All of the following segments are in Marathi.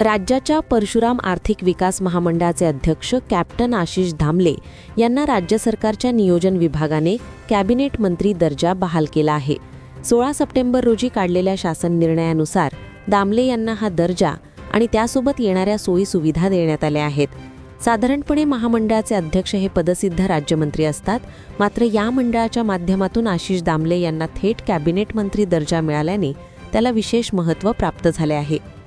राज्याच्या परशुराम आर्थिक विकास महामंडळाचे अध्यक्ष कॅप्टन आशिष धामले यांना राज्य सरकारच्या नियोजन विभागाने कॅबिनेट मंत्री दर्जा बहाल केला आहे. सोळा सप्टेंबर रोजी काढलेल्या शासन निर्णयानुसार दामले यांना हा दर्जा आणि त्यासोबत येणाऱ्या सोयी सुविधा देण्यात आल्या आहेत. साधारणपणे महामंडळाचे अध्यक्ष हे पदसिद्ध राज्यमंत्री असतात मात्र या मंडळाच्या माध्यमातून आशिष दामले यांना थेट कॅबिनेट मंत्री दर्जा मिळाल्याने त्याला विशेष महत्त्व प्राप्त झाले आहे.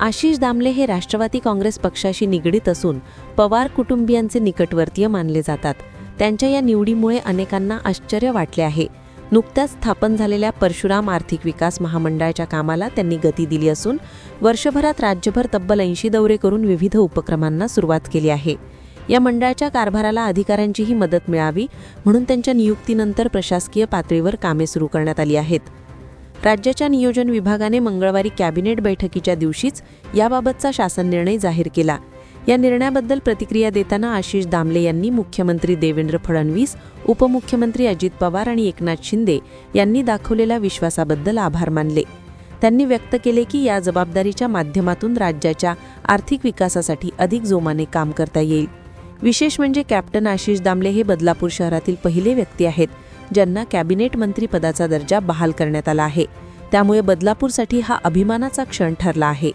आशिष दामले हे राष्ट्रवादी काँग्रेस पक्षाशी निगडीत असून पवार कुटुंबियांचे निकटवर्तीय मानले जातात. त्यांच्या या निवडीमुळे अनेकांना आश्चर्य वाटले आहे. नुकत्याच स्थापन झालेल्या परशुराम आर्थिक विकास महामंडळाच्या कामाला त्यांनी गती दिली असून वर्षभरात राज्यभर तब्बल ऐंशी दौरे करून विविध उपक्रमांना सुरुवात केली आहे. या मंडळाच्या कारभाराला अधिकाऱ्यांचीही मदत मिळावी म्हणून त्यांच्या नियुक्तीनंतर प्रशासकीय पातळीवर कामे सुरू करण्यात आली आहेत. राज्याच्या नियोजन विभागाने मंगळवारी कॅबिनेट बैठकीच्या दिवशीच याबाबतचा शासन निर्णय जाहीर केला. या निर्णयाबद्दल प्रतिक्रिया देताना आशिष दामले यांनी मुख्यमंत्री देवेंद्र फडणवीस उपमुख्यमंत्री अजित पवार आणि एकनाथ शिंदे यांनी दाखवलेल्या विश्वासाबद्दल आभार मानले. त्यांनी व्यक्त केले की या जबाबदारीच्या माध्यमातून राज्याच्या आर्थिक विकासासाठी अधिक जोमाने काम करता येईल. विशेष म्हणजे कॅप्टन आशिष दामले हे बदलापूर शहरातील पहिले व्यक्ती आहेत. ज्यांना कॅबिनेट मंत्रीपदाचा दर्जा बहाल करण्यात आला आहे. त्यामुळे बदलापूरसाठी हा अभिमानाचा क्षण ठरला आहे.